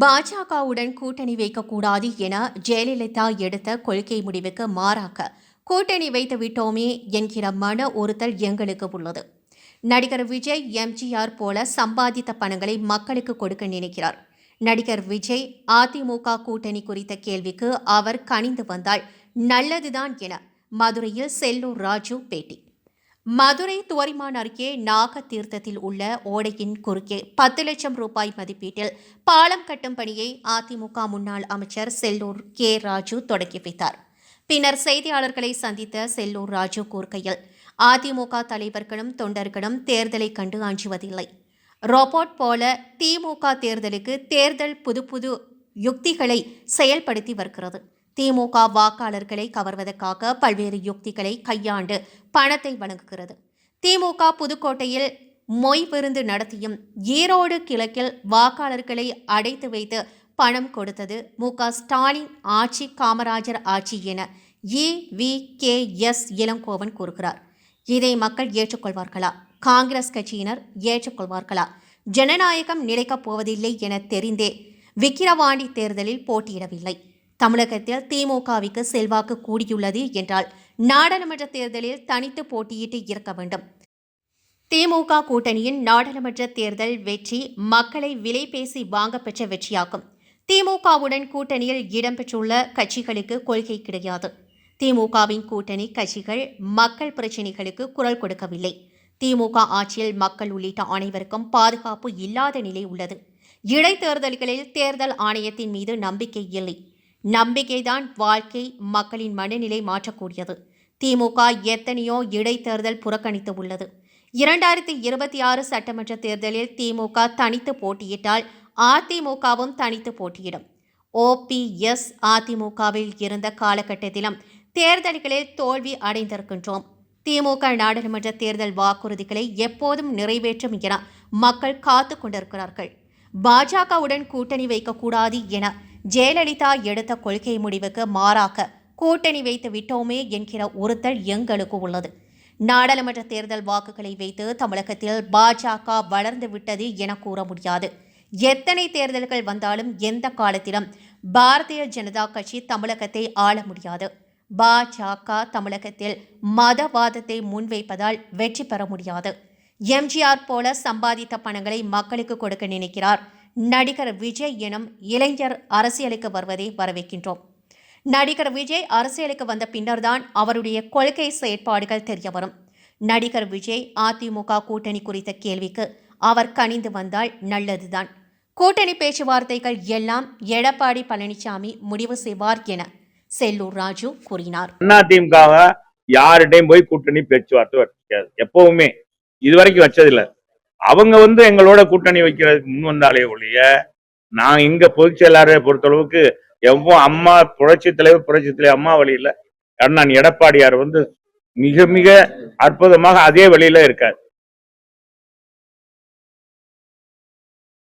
பாஜகவுடன் கூட்டணி வைக்கக்கூடாது என ஜெயலலிதா எடுத்த கொள்கை முடிவுக்கு மாறாக கூட்டணி வைத்து விட்டோமே என்கிற மன ஒருத்தல் எங்களுக்கு உள்ளது. நடிகர் விஜய் எம்ஜிஆர் போல சம்பாதித்த பணங்களை மக்களுக்கு கொடுக்க நினைக்கிறார். நடிகர் விஜய் அதிமுக கூட்டணி குறித்த கேள்விக்கு அவர் கனிந்து வந்தால் நல்லதுதான் என மதுரையில் செல்லூர் ராஜு பேட்டி. மதுரை துவரிமான் அருகே நாகதீர்த்தத்தில் உள்ள ஓடையின் குறுக்கே பத்து லட்சம் ரூபாய் மதிப்பீட்டில் பாலம் கட்டும் பணியை அதிமுக முன்னாள் அமைச்சர் செல்லூர் கே. ராஜு தொடங்கி வைத்தார். பின்னர் செய்தியாளர்களை சந்தித்த செல்லூர் ராஜு கூறுகையில் அதிமுக தலைவர்களும் தொண்டர்களும் தேர்தலை கண்டு அஞ்சுவதில்லை ரோபோட் போல திமுக தேர்தலுக்கு தேர்தல் புது புது யுக்திகளை செயல்படுத்தி வருகிறது. திமுக வாக்காளர்களை கவர்வதற்காக பல்வேறு யுக்திகளை கையாண்டு பணத்தை வழங்குகிறது. திமுக புதுக்கோட்டையில் மொய் விருந்து நடத்தியும் ஈரோடு கிழக்கில் வாக்காளர்களை அடைத்து வைத்து பணம் கொடுத்தது மு. ஸ்டாலின் ஆட்சி காமராஜர் ஆட்சி என இ. வி. கே. எஸ். இளங்கோவன் கூறுகிறார். இதை மக்கள் ஏற்றுக்கொள்வார்களா? காங்கிரஸ் கட்சியினர் ஏற்றுக்கொள்வார்களா? ஜனநாயகம் நிலைக்கப் போவதில்லை என தெரிந்தே விக்கிரவாண்டி தேர்தலில் போட்டியிடவில்லை. தமிழகத்தில் திமுகவுக்கு செல்வாக்கு கூடியுள்ளது என்றால் நாடாளுமன்ற தேர்தலில் தனித்து போட்டியிட்டு இருக்க வேண்டும். திமுக கூட்டணியின் நாடாளுமன்ற தேர்தல் வெற்றி மக்களை விலை பேசி வாங்க பெற்ற வெற்றியாகும். திமுகவுடன் கூட்டணியில் இடம்பெற்றுள்ள கட்சிகளுக்கு கொள்கை கிடையாது. திமுகவின் கூட்டணி கட்சிகள் மக்கள் பிரச்சினைகளுக்கு குரல் கொடுக்கவில்லை. திமுக ஆட்சியில் மக்கள் உள்ளிட்ட அனைவருக்கும் பாதுகாப்பு இல்லாத நிலை உள்ளது. இடைத்தேர்தல்களில் தேர்தல் ஆணையத்தின் மீது நம்பிக்கை இல்லை. நம்பிக்கைதான் வாழ்க்கை மக்களின் மனநிலை மாற்றக்கூடியது. திமுக எத்தனையோ இடைத்தேர்தல் புறக்கணித்து உள்ளது. இரண்டாயிரத்தி இருபத்தி ஆறு சட்டமன்ற தேர்தலில் திமுக தனித்து போட்டியிட்டால் அதிமுகவும் தனித்து போட்டியிடும். ஓபிஎஸ் அதிமுகவில் இருந்த காலகட்டத்திலும் தேர்தல்களில் தோல்வி அடைந்திருக்கின்றோம். திமுக நாடாளுமன்ற தேர்தல் வாக்குறுதிகளை எப்போதும் நிறைவேற்றும் என மக்கள் காத்து கொண்டிருக்கிறார்கள். பாஜகவுடன் கூட்டணி வைக்கக்கூடாது என ஜெயலலிதா எடுத்த கொள்கை முடிவுக்கு மாறாக கூட்டணி வைத்து விட்டோமே என்கிற உறுத்தல் எங்களுக்கு உள்ளது. நாடாளுமன்ற தேர்தல் வாக்குகளை வைத்து தமிழகத்தில் பாஜக வளர்ந்து விட்டது என கூற முடியாது. எத்தனை தேர்தல்கள் வந்தாலும் எந்த காலத்திலும் பாரதிய ஜனதா கட்சி தமிழகத்தை ஆள முடியாது. பாஜக தமிழகத்தில் மதவாதத்தை முன்வைப்பதால் வெற்றி பெற முடியாது. எம்ஜிஆர் போல சம்பாதித்த பணங்களை மக்களுக்கு கொடுக்க நினைக்கிறார் நடிகர் விஜய் எனும் இளைஞர் அரசியலுக்கு வருவதை வரவேற்கின்றோம். நடிகர் விஜய் அரசியலுக்கு வந்த பின்னர்தான் அவருடைய கொள்கை செயற்பாடுகள் தெரிய வரும். நடிகர் விஜய் அதிமுக கூட்டணி குறித்த கேள்விக்கு அவர் கனிந்து வந்தால் நல்லதுதான். கூட்டணி பேச்சுவார்த்தைகள் எல்லாம் எடப்பாடி பழனிசாமி முடிவு செய்வார் என செல்லூர் ராஜு கூறினார். அதிமுகவை யார்கிட்டையும் போய் கூட்டணி பேச்சுவார்த்தை எப்பவுமே இதுவரைக்கும் வச்சதில்லை. அவங்க வந்து எங்களோட கூட்டணி வைக்கிறதுக்கு முன் வந்தாலே ஒழிய நான் இங்க பொதுச் செயலாளரை பொறுத்தளவுக்கு எவ்வளோ அம்மா புரட்சி தலைவர் புரட்சி தலைவர் அம்மா வழியில கண்ணன் எடப்பாடியார் வந்து மிக மிக அற்புதமாக அதே வழியில இருக்கார்.